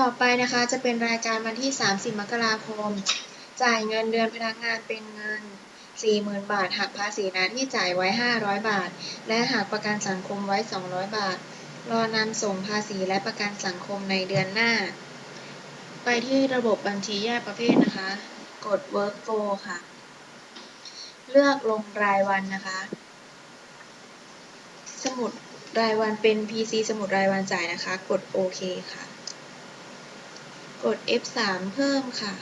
ต่อไปนะคะจะเป็นรายการวันที่ 30 มกราคม จ่ายเงินเดือนพนักงานเป็นเงิน 40,000 บาทหักภาษีน้าที่จ่ายไว้ 500 บาท และหักประกันสังคมไว้ 200 บาท รอนำส่งภาษีและประกันสังคมในเดือนหน้า ไปที่ระบบบัญชีแยกประเภทนะคะ กด workflow ค่ะ เลือกลงรายวันนะคะ สมุดรายวันเป็น PC สมุดรายวันจ่ายนะคะ กดโอเคค่ะ กด F3 เพิ่มค่ะ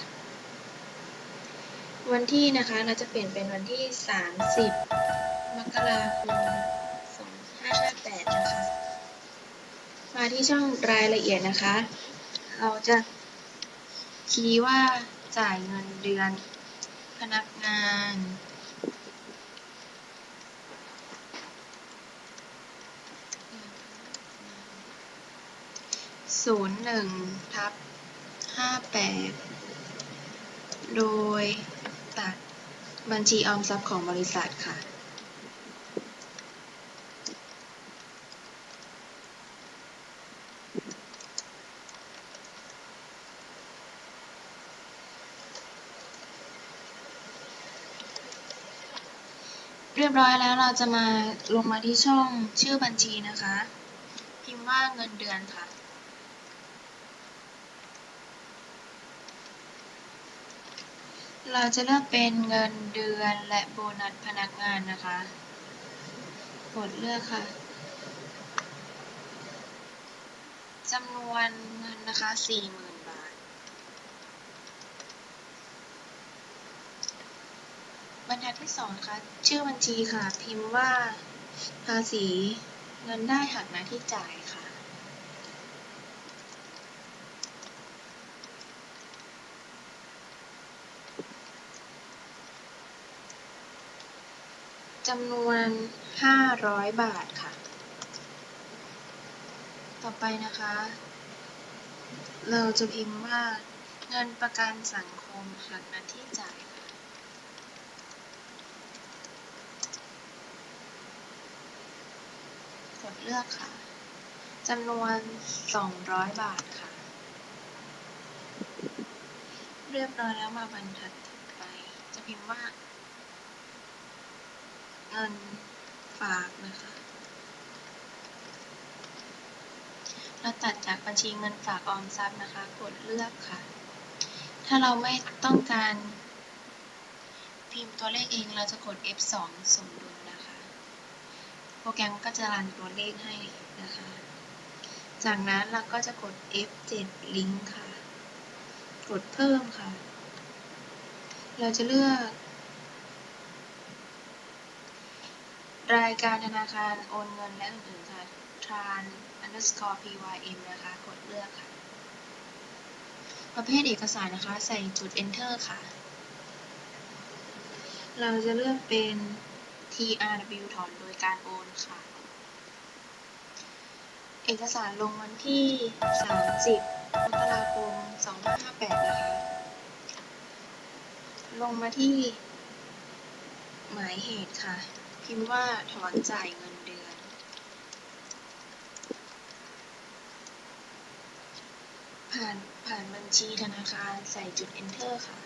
วันที่นะคะเราจะเปลี่ยนเป็นวันที่ 30 มกราคม 2558 นะคะ มาที่ช่องรายละเอียดนะคะ เราจะคีย์ว่าจ่ายเงินเดือน พนักงานศูนย์หนึ่งทับ ห้าแปดโดยตัดบัญชีออมทรัพย์ของบริษัทค่ะ เรียบร้อยแล้วเราจะมาลงมาที่ช่องชื่อบัญชีนะคะ พิมพ์ว่าเงินเดือนค่ะ เราจะเลือกเป็นเงินเดือนและโบนัสพนักงานนะคะ กดเลือกค่ะจำนวนเงินนะคะ40,000บาท บรรทัดที่สองนะคะชื่อบัญชีค่ะ พิมพ์ว่าภาษีเงินได้หักหน้าที่จ่ายค่ะ จำนวน500บาทค่ะ ต่อไปนะคะ เราจะพิมพ์ว่าเงินประกันสังคมหักหน้าที่จ่ายกดเลือกค่ะจำนวน 200 บาทค่ะ เรียบร้อยแล้วมาบรรทัดถัดไป จะพิมพ์ว่า เงินฝากนะคะ เราตัดจากบัญชีเงินฝากออมทรัพย์นะคะ กดเลือกค่ะ ถ้าเราไม่ต้องการพิมพ์ตัวเลขเองเราจะกด F2 สมดุลนะคะ โปรแกรมก็จะรันตัวเลขให้นะคะ จากนั้นเราก็จะกด F7 ลิงก์ค่ะ กดเพิ่มค่ะ เราจะเลือก รายการธนาคารโอนเงินและอื่นๆค่ะ tran underscore pym นะคะ กดเลือกค่ะ ประเภทเอกสารนะคะ ใส่จุด enter ค่ะ เราจะเลือกเป็น trw ถอนโดยการโอนค่ะ เอกสารลงวันที่ 30 มกราคม 2558 นะคะ ลงมาที่หมายเหตุค่ะ พิมพ์ว่าถอนจ่ายเงินเดือน ผ่านผ่านบัญชีธนาคารใส่จุด enter ค่ะ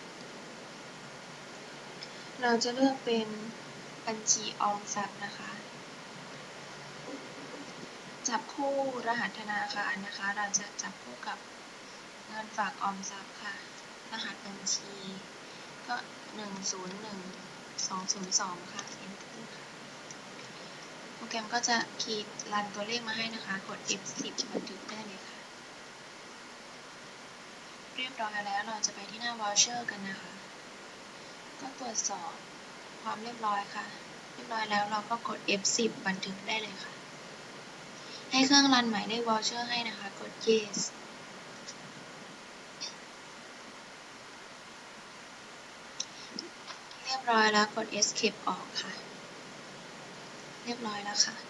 เราจะเลือกเป็นบัญชีออมทรัพย์นะคะ จับคู่รหัสธนาคารนะคะ เราจะจับคู่กับเงินฝากออมทรัพย์ค่ะ รหัสบัญชีก็หนึ่งศูนย์หนึ่งสองศูนย์สองค่ะ enter ค่ะ โปรแกรมก็จะคีย์รันตัวเลขมาให้นะคะ กด F10 บันทึกได้เลยค่ะ เรียบร้อยแล้วเราจะไปที่หน้า voucher กันนะคะ ก็ตรวจสอบความเรียบร้อยค่ะ เรียบร้อยแล้วเราก็กด F10 บันทึกได้เลยค่ะ ให้เครื่องรันหมายเลข voucher ให้นะคะ กด yes เรียบร้อยแล้วกด escape ออกค่ะ เรียบร้อยแล้วค่ะ